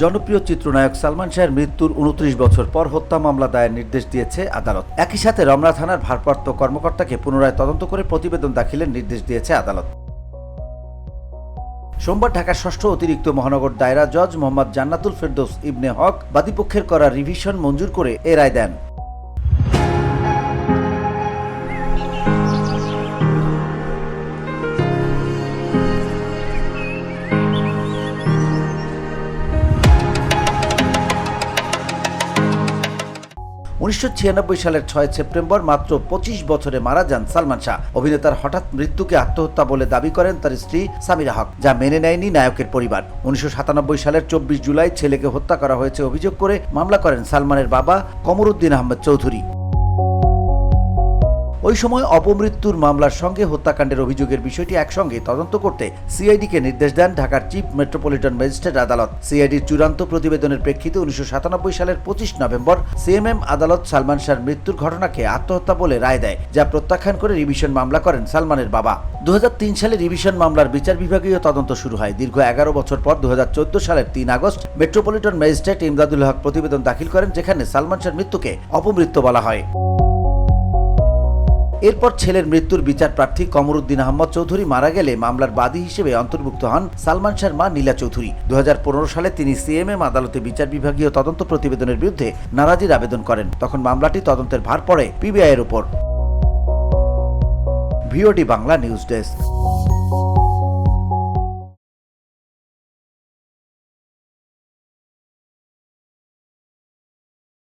জনপ্রিয় চিত্রনায়ক সালমান শাহের মৃত্যুর উনত্রিশ বছর পর হত্যা মামলা দায়ের নির্দেশ দিয়েছে আদালত। একই সাথে রমনা থানার ভারপ্রাপ্ত কর্মকর্তাকে পুনরায় তদন্ত করে প্রতিবেদন দাখিলের নির্দেশ দিয়েছে আদালত। সোমবার ঢাকার ষষ্ঠ অতিরিক্ত মহানগর দায়রা জজ মোহাম্মদ জান্নাতুল ফেরদৌস ইবনে হক বাদীপক্ষের করা রিভিশন মঞ্জুর করে এ রায় দেন। উনিশশো ছিয়ানব্বই সালের ছয় সেপ্টেম্বর মাত্র পঁচিশ বছরে মারা যান সালমান শাহ। অভিনেতার হঠাৎ মৃত্যুকে আত্মহত্যা বলে দাবি করেন তার স্ত্রী সামিরা হক, যা মেনে নেয়নি নায়কের পরিবার। উনিশশো সাতানব্বই সালের চব্বিশ জুলাই ছেলেকে হত্যা করা হয়েছে অভিযোগ করে মামলা করেন সালমানের বাবা কমরুদ্দিন আহমেদ চৌধুরী। ওই সময় অপমৃত্যুর মামলার সঙ্গে হত্যাকাণ্ডের অভিযোগের বিষয়টি একসঙ্গে তদন্ত করতে সিআইডিকে নির্দেশ দেন ঢাকার চিফ মেট্রোপলিটন ম্যাজিস্ট্রেট আদালত। সিআইডির চূড়ান্ত প্রতিবেদনের প্রেক্ষিতে উনিশশো সাতানব্বই সালের পঁচিশ নভেম্বর সিএমএম আদালত সালমান শাহর মৃত্যুর ঘটনাকে আত্মহত্যা বলে রায় দেয়, যা প্রত্যাখ্যান করে রিভিশন মামলা করেন সালমানের বাবা। দুহাজার তিন সালে রিভিশন মামলার বিচার বিভাগীয় তদন্ত শুরু হয়। দীর্ঘ এগারো বছর পর দু হাজার চৌদ্দ সালের তিন August metropolitan magistrate Imdadul Haque প্রতিবেদন দাখিল করেন, যেখানে সালমান শাহর মৃত্যুকে অপমৃত্যু বলা হয়। এরপর ছেলের মৃত্যুর বিচার প্রার্থী কমরুদ্দিন আহমদ চৌধুরী মারা গেলে মামলার বাদী হিসেবে অন্তর্ভুক্ত হন সালমান শাহর মা নীলা চৌধুরী। দু হাজার পনেরো সালে তিনি সিএমএম আদালতে বিচার বিভাগীয় তদন্ত প্রতিবেদনের বিরুদ্ধে নারাজির আবেদন করেন। তখন মামলাটি তদন্তের ভার পড়ে পিবিআই এর উপর। VOD Bangla news desk.